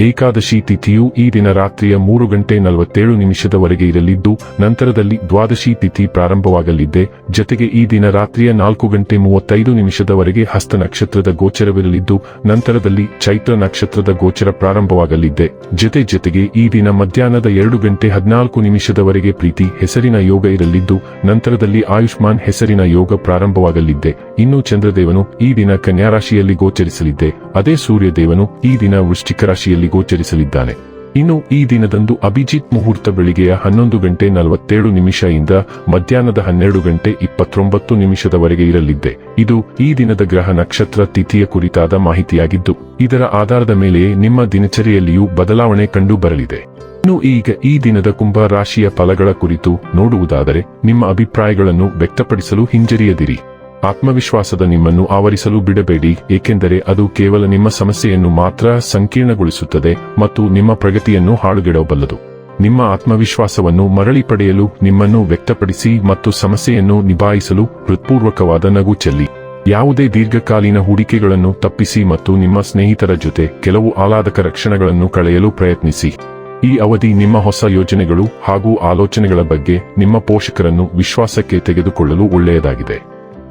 ಏಕಾದಶಿ ತಿಥಿಯು ಈ ದಿನ ರಾತ್ರಿಯ ಮೂರು ಗಂಟೆ ನಲವತ್ತೇಳು ನಿಮಿಷದವರೆಗೆ ಇರಲಿದ್ದು, ನಂತರದಲ್ಲಿ ದ್ವಾದಶಿ ತಿಥಿ ಪ್ರಾರಂಭವಾಗಲಿದೆ. ಜತೆಗೆ ಈ ದಿನ ರಾತ್ರಿಯ ನಾಲ್ಕು ಗಂಟೆ ಮೂವತ್ತೈದು ನಿಮಿಷದವರೆಗೆ ಹಸ್ತ ನಕ್ಷತ್ರದ ಗೋಚರವಿರಲಿದ್ದು, ನಂತರದಲ್ಲಿ ಚೈತ್ರ ನಕ್ಷತ್ರದ ಗೋಚರ ಪ್ರಾರಂಭವಾಗಲಿದೆ. ಜತೆ ಜೊತೆಗೆ ಈ ದಿನ ಮಧ್ಯಾಹ್ನದ ಎರಡು ಗಂಟೆ ಹದಿನಾಲ್ಕು ನಿಮಿಷದವರೆಗೆ ಪ್ರೀತಿ ಹೆಸರಿನ ಯೋಗ ಇರಲಿದ್ದು, ನಂತರದಲ್ಲಿ ಆಯುಷ್ಮಾನ್ ಹೆಸರಿನ ಯೋಗ ಪ್ರಾರಂಭವಾಗಲಿದೆ. ಇನ್ನು ಚಂದ್ರದೇವನು ಈ ದಿನ ಕನ್ಯಾರಾಶಿಯಲ್ಲಿ ಗೋಚರಿಸಲಿದ್ದೆ ಅದೇ ಸೂರ್ಯದೇವನು ಈ ದಿನ ವೃಶ್ಚಿಕ ರಾಶಿಯಲ್ಲಿ ಗೋಚರಿಸಲಿದ್ದಾನೆ. ಇನ್ನು ಈ ದಿನದಂದು ಅಭಿಜಿತ್ ಮುಹೂರ್ತ ಬೆಳಿಗ್ಗೆಯ ಹನ್ನೊಂದು ಗಂಟೆ ನಲವತ್ತೇಳು ನಿಮಿಷದಿಂದ ಮಧ್ಯಾಹ್ನದ ಹನ್ನೆರಡು ಗಂಟೆ ಇಪ್ಪತ್ತೊಂಬತ್ತು ನಿಮಿಷದವರೆಗೆ ಇರಲಿದ್ದೆ. ಇದು ಈ ದಿನದ ಗ್ರಹ ನಕ್ಷತ್ರ ತಿಥಿಯ ಕುರಿತಾದ ಮಾಹಿತಿಯಾಗಿದ್ದು, ಇದರ ಆಧಾರದ ಮೇಲೆಯೇ ನಿಮ್ಮ ದಿನಚರಿಯಲ್ಲಿಯೂ ಬದಲಾವಣೆ ಕಂಡು ಬರಲಿದೆ. ಇನ್ನು ಈಗ ಈ ದಿನದ ಕುಂಭ ರಾಶಿಯ ಫಲಗಳ ಕುರಿತು ನೋಡುವುದಾದರೆ, ನಿಮ್ಮ ಅಭಿಪ್ರಾಯಗಳನ್ನು ವ್ಯಕ್ತಪಡಿಸಲು ಹಿಂಜರಿಯದಿರಿ. ಆತ್ಮವಿಶ್ವಾಸದ ನಿಮ್ಮನ್ನು ಆವರಿಸಲು ಬಿಡಬೇಡಿ, ಏಕೆಂದರೆ ಅದು ಕೇವಲ ನಿಮ್ಮ ಸಮಸ್ಯೆಯನ್ನು ಮಾತ್ರ ಸಂಕೀರ್ಣಗೊಳಿಸುತ್ತದೆ ಮತ್ತು ನಿಮ್ಮ ಪ್ರಗತಿಯನ್ನು ಹಾಳುಗೆಡಬಲ್ಲದು ನಿಮ್ಮ ಆತ್ಮವಿಶ್ವಾಸವನ್ನು ಮರಳಿ ಪಡೆಯಲು, ನಿಮ್ಮನ್ನು ವ್ಯಕ್ತಪಡಿಸಿ ಮತ್ತು ಸಮಸ್ಯೆಯನ್ನು ನಿಭಾಯಿಸಲು ಹೃತ್ಪೂರ್ವಕವಾದ ನಗು ಚೆಲ್ಲಿ. ಯಾವುದೇ ದೀರ್ಘಕಾಲೀನ ಹೂಡಿಕೆಗಳನ್ನು ತಪ್ಪಿಸಿ ಮತ್ತು ನಿಮ್ಮ ಸ್ನೇಹಿತರ ಜೊತೆ ಕೆಲವು ಆಹ್ಲಾದಕರ ಕ್ಷಣಗಳನ್ನು ಕಳೆಯಲು ಪ್ರಯತ್ನಿಸಿ. ಈ ಅವಧಿ ನಿಮ್ಮ ಹೊಸ ಯೋಜನೆಗಳು ಹಾಗೂ ಆಲೋಚನೆಗಳ ಬಗ್ಗೆ ನಿಮ್ಮ ಪೋಷಕರನ್ನು ವಿಶ್ವಾಸಕ್ಕೆ ತೆಗೆದುಕೊಳ್ಳಲು ಒಳ್ಳೆಯದಾಗಿದೆ.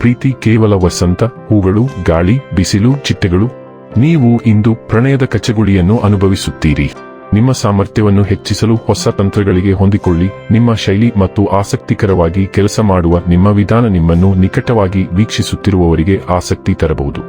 ಪ್ರೀತಿ ಕೇವಲ ವಸಂತ, ಹೂಗಳು, ಗಾಳಿ, ಬಿಸಿಲು, ಚಿಟ್ಟೆಗಳು. ನೀವು ಇಂದು ಪ್ರಣಯದ ಕಚಗುಳಿಯನ್ನು ಅನುಭವಿಸುತ್ತೀರಿ. ನಿಮ್ಮ ಸಾಮರ್ಥ್ಯವನ್ನು ಹೆಚ್ಚಿಸಲು ಹೊಸ ತಂತ್ರಗಳಿಗೆ ಹೊಂದಿಕೊಳ್ಳಿ. ನಿಮ್ಮ ಶೈಲಿ ಮತ್ತು ಆಸಕ್ತಿಕರವಾಗಿ ಕೆಲಸ ಮಾಡುವ ನಿಮ್ಮ ವಿಧಾನ ನಿಮ್ಮನ್ನು ನಿಕಟವಾಗಿ ವೀಕ್ಷಿಸುತ್ತಿರುವವರಿಗೆ ಆಸಕ್ತಿ ತರಬಹುದು.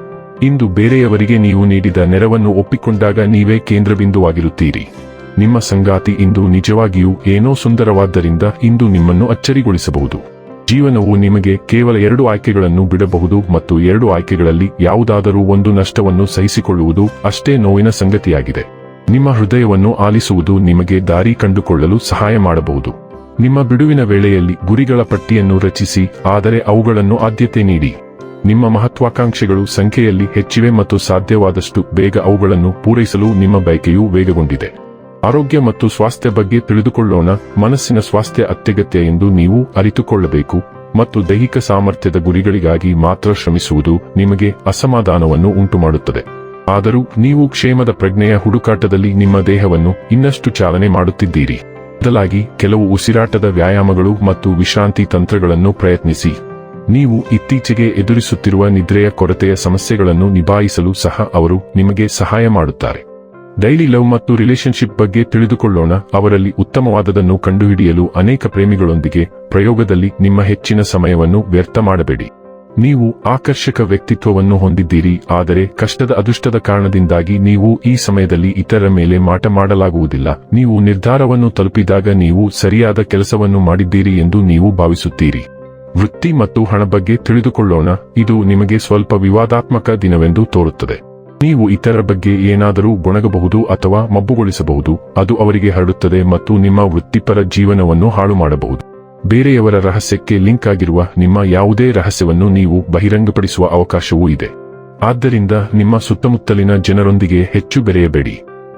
ಇಂದು ಬೇರೆಯವರಿಗೆ ನೀವು ನೀಡಿದ ನೆರವನ್ನು ಒಪ್ಪಿಕೊಂಡಾಗ ನೀವೇ ಕೇಂದ್ರಬಿಂದುವಾಗಿರುತ್ತೀರಿ. ನಿಮ್ಮ ಸಂಗಾತಿ ಇಂದು ನಿಜವಾಗಿಯೂ ಏನೋ ಸುಂದರವಾದ್ದರಿಂದ ಇಂದು ನಿಮ್ಮನ್ನು ಅಚ್ಚರಿಗೊಳಿಸಬಹುದು. ಜೀವನವು ನಿಮಗೆ ಕೇವಲ ಎರಡು ಆಯ್ಕೆಗಳನ್ನು ಬಿಡಬಹುದು ಮತ್ತು ಎರಡು ಆಯ್ಕೆಗಳಲ್ಲಿ ಯಾವುದಾದರೂ ಒಂದು ನಷ್ಟವನ್ನು ಸಹಿಸಿಕೊಳ್ಳುವುದು ಅಷ್ಟೇ ನೋವಿನ ಸಂಗತಿಯಾಗಿದೆ. ನಿಮ್ಮ ಹೃದಯವನ್ನು ಆಲಿಸುವುದು ನಿಮಗೆ ದಾರಿ ಕಂಡುಕೊಳ್ಳಲು ಸಹಾಯ ಮಾಡಬಹುದು. ನಿಮ್ಮ ಬಿಡುವಿನ ವೇಳೆಯಲ್ಲಿ ಗುರಿಗಳ ಪಟ್ಟಿಯನ್ನು ರಚಿಸಿ, ಆದರೆ ಅವುಗಳನ್ನು ಆದ್ಯತೆ ನೀಡಿ. ನಿಮ್ಮ ಮಹತ್ವಾಕಾಂಕ್ಷೆಗಳು ಸಂಖ್ಯೆಯಲ್ಲಿ ಹೆಚ್ಚಿವೆ ಮತ್ತು ಸಾಧ್ಯವಾದಷ್ಟು ಬೇಗ ಅವುಗಳನ್ನು ಪೂರೈಸಲು ನಿಮ್ಮ ಬಯಕೆಯೂ ವೇಗಗೊಂಡಿದೆ. ಆರೋಗ್ಯ ಮತ್ತು ಸ್ವಾಸ್ಥ್ಯ ಬಗ್ಗೆ ತಿಳಿದುಕೊಳ್ಳೋಣ. ಮನಸ್ಸಿನ ಸ್ವಾಸ್ಥ್ಯ ಅತ್ಯಗತ್ಯ ಎಂದು ನೀವು ಅರಿತುಕೊಳ್ಳಬೇಕು. ಮತ್ತು ದೈಹಿಕ ಸಾಮರ್ಥ್ಯದ ಗುರಿಗಳಿಗಾಗಿ ಮಾತ್ರ ಶ್ರಮಿಸುವುದು ನಿಮಗೆ ಅಸಮಾಧಾನವನ್ನು ಉಂಟುಮಾಡುತ್ತದೆ. ಆದರೂ ನೀವು ಕ್ಷೇಮದ ಪ್ರಜ್ಞೆಯ ಹುಡುಕಾಟದಲ್ಲಿ ನಿಮ್ಮ ದೇಹವನ್ನು ಇನ್ನಷ್ಟು ಚಾಲನೆ ಮಾಡುತ್ತಿದ್ದೀರಿ. ಬದಲಾಗಿ ಕೆಲವು ಉಸಿರಾಟದ ವ್ಯಾಯಾಮಗಳು ಮತ್ತು ವಿಶ್ರಾಂತಿ ತಂತ್ರಗಳನ್ನು ಪ್ರಯತ್ನಿಸಿ. ನೀವು ಇತ್ತೀಚೆಗೆ ಎದುರಿಸುತ್ತಿರುವ ನಿದ್ರೆಯ ಕೊರತೆಯ ಸಮಸ್ಯೆಗಳನ್ನು ನಿಭಾಯಿಸಲು ಸಹ ಅವರು ನಿಮಗೆ ಸಹಾಯ ಮಾಡುತ್ತಾರೆ. ಡೈಲಿ ಲವ್ ಮತ್ತು ರಿಲೇಶನ್ಶಿಪ್ ಬಗ್ಗೆ ತಿಳಿದುಕೊಳ್ಳೋಣ. ಅವರಲ್ಲಿ ಉತ್ತಮವಾದದನ್ನು ಕಂಡುಹಿಡಿಯಲು ಅನೇಕ ಪ್ರೇಮಿಗಳೊಂದಿಗೆ ಪ್ರಯೋಗದಲ್ಲಿ ನಿಮ್ಮ ಹೆಚ್ಚಿನ ಸಮಯವನ್ನು ವ್ಯರ್ಥ ಮಾಡಬೇಡಿ. ನೀವು ಆಕರ್ಷಕ ವ್ಯಕ್ತಿತ್ವವನ್ನು ಹೊಂದಿದ್ದೀರಿ, ಆದರೆ ಕಷ್ಟದ ಅದೃಷ್ಟದ ಕಾರಣದಿಂದಾಗಿ ನೀವು ಈ ಸಮಯದಲ್ಲಿ ಇತರರ ಮೇಲೆ ಮಾಟ ಮಾಡಲಾಗುವುದಿಲ್ಲ. ನೀವು ನಿರ್ಧಾರವನ್ನು ತಲುಪಿದಾಗ ನೀವು ಸರಿಯಾದ ಕೆಲಸವನ್ನು ಮಾಡಿದ್ದೀರಿ ಎಂದು ನೀವು ಭಾವಿಸುತ್ತೀರಿ. ವೃತ್ತಿ ಮತ್ತು ಹಣ ಬಗ್ಗೆ ತಿಳಿದುಕೊಳ್ಳೋಣ. ಇದು ನಿಮಗೆ ಸ್ವಲ್ಪ ವಿವಾದಾತ್ಮಕ ದಿನವೆಂದು ತೋರುತ್ತದೆ. ನೀವು ಇತರ ಬಗ್ಗೆ ಏನಾದರೂ ಗೊಣಗಬಹುದು ಅಥವಾ ಮಬ್ಬುಗೊಳಿಸಬಹುದು, ಅದು ಅವರಿಗೆ ಹರಡುತ್ತದೆ ಮತ್ತು ನಿಮ್ಮ ವೃತ್ತಿಪರ ಜೀವನವನ್ನು ಹಾಳು ಮಾಡಬಹುದು ಬೇರೆಯವರ ರಹಸ್ಯಕ್ಕೆ ಲಿಂಕ್ ಆಗಿರುವ ನಿಮ್ಮ ಯಾವುದೇ ರಹಸ್ಯವನ್ನು ನೀವು ಬಹಿರಂಗಪಡಿಸುವ ಅವಕಾಶವೂ ಇದೆ. ಆದ್ದರಿಂದ ನಿಮ್ಮ ಸುತ್ತಮುತ್ತಲಿನ ಜನರೊಂದಿಗೆ ಹೆಚ್ಚು ಬೆರೆಯಬೇಡಿ.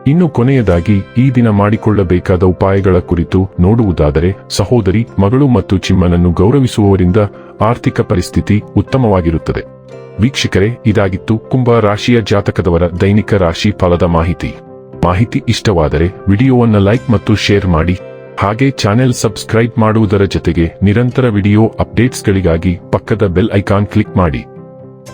ಇನ್ನು ಕೊನೆಯದಾಗಿ ಈ ದಿನ ಮಾಡಿಕೊಳ್ಳಬೇಕಾದ ಉಪಾಯಗಳ ಕುರಿತು ನೋಡುವುದಾದರೆ ಸಹೋದರಿ, ಮಗಳು ಮತ್ತು ಚಿಮ್ಮನನ್ನು ಗೌರವಿಸುವವರಿಂದ ಆರ್ಥಿಕ ಪರಿಸ್ಥಿತಿ ಉತ್ತಮವಾಗಿರುತ್ತದೆ. ವೀಕ್ಷಕರೇ, ಇದಾಗಿತ್ತು ಕುಂಭ ರಾಶಿಯ ಜಾತಕದವರ ದೈನಿಕ ರಾಶಿ ಫಲದ ಮಾಹಿತಿ. ಮಾಹಿತಿ ಇಷ್ಟವಾದರೆ ವಿಡಿಯೋವನ್ನು ಲೈಕ್ ಮತ್ತು ಶೇರ್ ಮಾಡಿ. ಹಾಗೆ ಚಾನೆಲ್ ಸಬ್ಸ್ಕ್ರೈಬ್ ಮಾಡುವುದರ ಜೊತೆಗೆ ನಿರಂತರ ವಿಡಿಯೋ ಅಪ್ಡೇಟ್ಸ್ಗಳಿಗಾಗಿ ಪಕ್ಕದ ಬೆಲ್ ಐಕಾನ್ ಕ್ಲಿಕ್ ಮಾಡಿ.